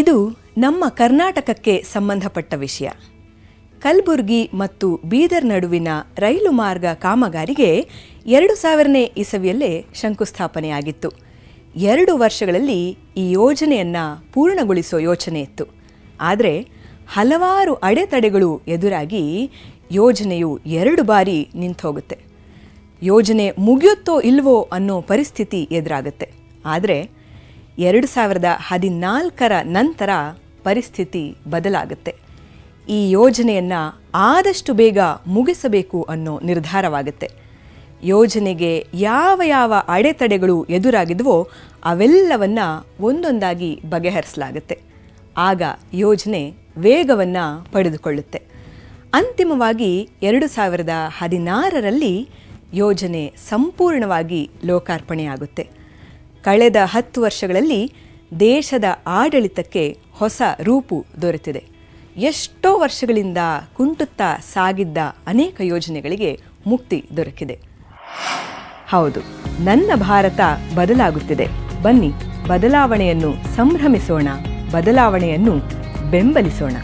ಇದು ನಮ್ಮ ಕರ್ನಾಟಕಕ್ಕೆ ಸಂಬಂಧಪಟ್ಟ ವಿಷಯ. ಕಲಬುರ್ಗಿ ಮತ್ತು ಬೀದರ್ ನಡುವಿನ ರೈಲು ಮಾರ್ಗ ಕಾಮಗಾರಿಗೆ ಎರಡು ಸಾವಿರನೇ ಇಸವಿಯಲ್ಲೇ ಶಂಕುಸ್ಥಾಪನೆಯಾಗಿತ್ತು. ಎರಡು ವರ್ಷಗಳಲ್ಲಿ ಈ ಯೋಜನೆಯನ್ನು ಪೂರ್ಣಗೊಳಿಸೋ ಯೋಚನೆ ಇತ್ತು. ಆದರೆ ಹಲವಾರು ಅಡೆತಡೆಗಳು ಎದುರಾಗಿ ಯೋಜನೆಯು ಎರಡು ಬಾರಿ ನಿಂತೋಗುತ್ತೆ. ಯೋಜನೆ ಮುಗಿಯುತ್ತೋ ಇಲ್ವೋ ಅನ್ನೋ ಪರಿಸ್ಥಿತಿ ಎದುರಾಗುತ್ತೆ. ಆದರೆ ಎರಡು ಸಾವಿರದ ಹದಿನಾಲ್ಕರ ನಂತರ ಪರಿಸ್ಥಿತಿ ಬದಲಾಗುತ್ತೆ. ಈ ಯೋಜನೆಯನ್ನು ಆದಷ್ಟು ಬೇಗ ಮುಗಿಸಬೇಕು ಅನ್ನೋ ನಿರ್ಧಾರವಾಗುತ್ತೆ. ಯೋಜನೆಗೆ ಯಾವ ಯಾವ ಅಡೆತಡೆಗಳು ಎದುರಾಗಿದ್ವೋ ಅವೆಲ್ಲವನ್ನು ಒಂದೊಂದಾಗಿ ಬಗೆಹರಿಸಲಾಗುತ್ತೆ. ಆಗ ಯೋಜನೆ ವೇಗವನ್ನು ಪಡೆದುಕೊಳ್ಳುತ್ತೆ. ಅಂತಿಮವಾಗಿ ಎರಡು ಸಾವಿರದ ಹದಿನಾರರಲ್ಲಿ ಯೋಜನೆ ಸಂಪೂರ್ಣವಾಗಿ ಲೋಕಾರ್ಪಣೆಯಾಗುತ್ತೆ. ಕಳೆದ ಹತ್ತು ವರ್ಷಗಳಲ್ಲಿ ದೇಶದ ಆಡಳಿತಕ್ಕೆ ಹೊಸ ರೂಪು ದೊರೆತಿದೆ. ಎಷ್ಟೋ ವರ್ಷಗಳಿಂದ ಕುಂಟುತ್ತಾ ಸಾಗಿದ್ದ ಅನೇಕ ಯೋಜನೆಗಳಿಗೆ ಮುಕ್ತಿ ದೊರಕಿದೆ. ಹೌದು, ನನ್ನ ಭಾರತ ಬದಲಾಗುತ್ತಿದೆ. ಬನ್ನಿ, ಬದಲಾವಣೆಯನ್ನು ಸಂಭ್ರಮಿಸೋಣ, ಬದಲಾವಣೆಯನ್ನು ಬೆಂಬಲಿಸೋಣ.